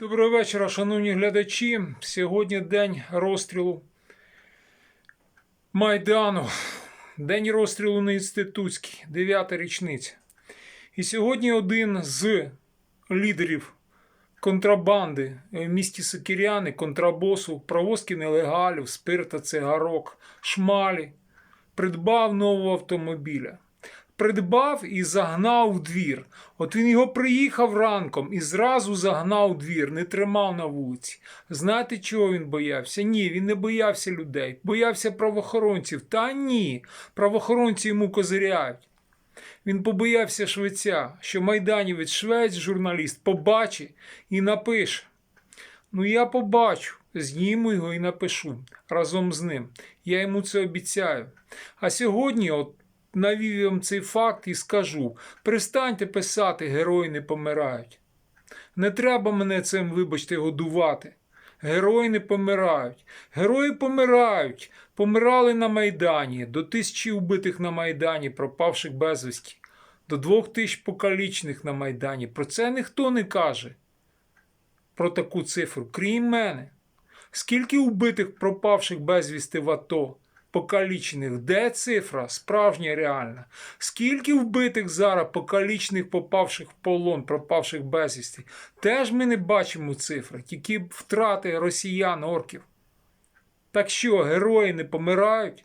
Доброго вечора, шановні глядачі. Сьогодні день розстрілу Майдану. День розстрілу на інститутській, 9 річниця. І сьогодні один з лідерів контрабанди в місті Сокиряни, контрабосу, провозки нелегалів, спирта, цигарок, шмалі, придбав нового автомобіля. Придбав і загнав в двір. От він його приїхав ранком і зразу загнав в двір, не тримав на вулиці. Знаєте, чого він боявся? Ні, він не боявся людей, боявся правоохоронців. Та ні, правоохоронці йому козиряють. Він побоявся швеця, що майданівець швець, журналіст, побачить і напише. Ну, я побачу, зніму його і напишу разом з ним. Я йому це обіцяю. А сьогодні, от навів вам цей факт і скажу: перестаньте писати, герої не помирають. Не треба мене цим, вибачте, годувати. Герої не помирають. Герої помирають. Помирали на Майдані, до тисячі убитих на Майдані, пропавших безвісті, до двох тисяч покалічених на Майдані. Про це ніхто не каже. Про таку цифру, крім мене. Скільки убитих пропавших безвісти в АТО? Покалічених, де цифра справжня реальна? Скільки вбитих зараз покалічених, попавших в полон, пропавших безвісти? Теж ми не бачимо цифри, тільки втрати росіян, орків. Так що, герої не помирають?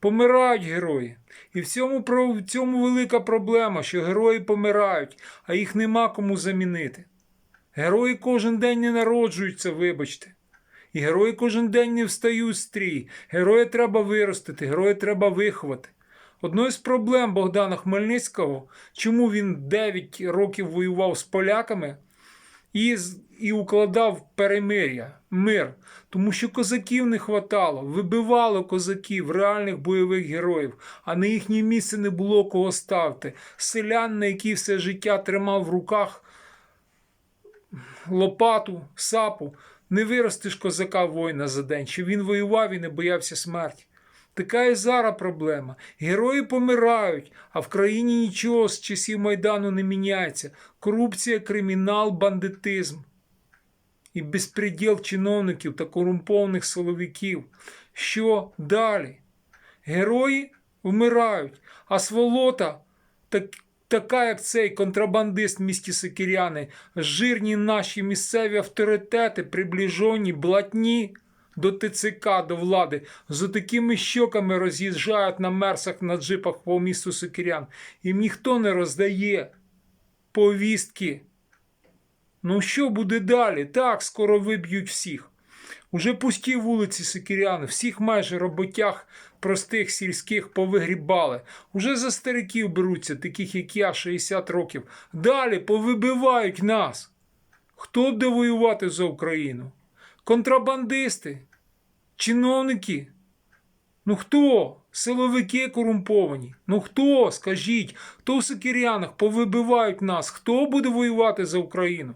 Помирають герої. І в цьому, в цьому велика проблема, що герої помирають, а їх нема кому замінити. Герої кожен день не народжуються, вибачте. І герої кожен день не встають з стрій. Героя треба виростити, героя треба виховати. Одною з проблем Богдана Хмельницького, чому він 9 років воював з поляками і, і укладав перемир'я, мир, тому що козаків не хватало, вибивало козаків, реальних бойових героїв, а на їхнє місце не було кого ставити. Селян, на які все життя тримав в руках лопату, сапу, не виростиш козака воїна за день, що він воював і не боявся смерті. Така і зараз проблема. Герої помирають, а в країні нічого з часів Майдану не міняється. Корупція, кримінал, бандитизм. І безпреділ чиновників та корумпованих силовиків. Що далі? Герої вмирають, а сволота, так, така як цей контрабандист місті Сокиряни, жирні наші місцеві авторитети, приближені, блатні до ТЦК, до влади, з такими щоками роз'їжджають на мерсах на джипах по місту Сокирян. Їм ніхто не роздає повістки. Ну що буде далі? Так, скоро виб'ють всіх. Уже пусті вулиці Сокиряни, всіх майже роботях простих сільських повигрібали. Уже за стариків беруться, таких як я, 60 років. Далі повибивають нас. Хто буде воювати за Україну? Контрабандисти? Чиновники? Ну хто? Силовики корумповані. Ну хто? Скажіть, хто в Сокирянах повибивають нас? Хто буде воювати за Україну?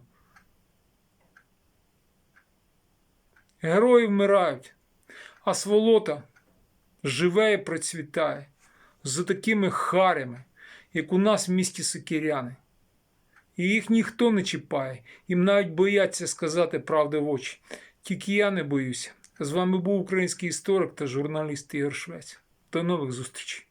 Герої вмирають, а сволота живе і процвітає за такими харями, як у нас в місті Сокиряни. І їх ніхто не чіпає, їм навіть бояться сказати правди в очі. Тільки я не боюся. З вами був український історик та журналіст Ігор Швець. До нових зустрічей.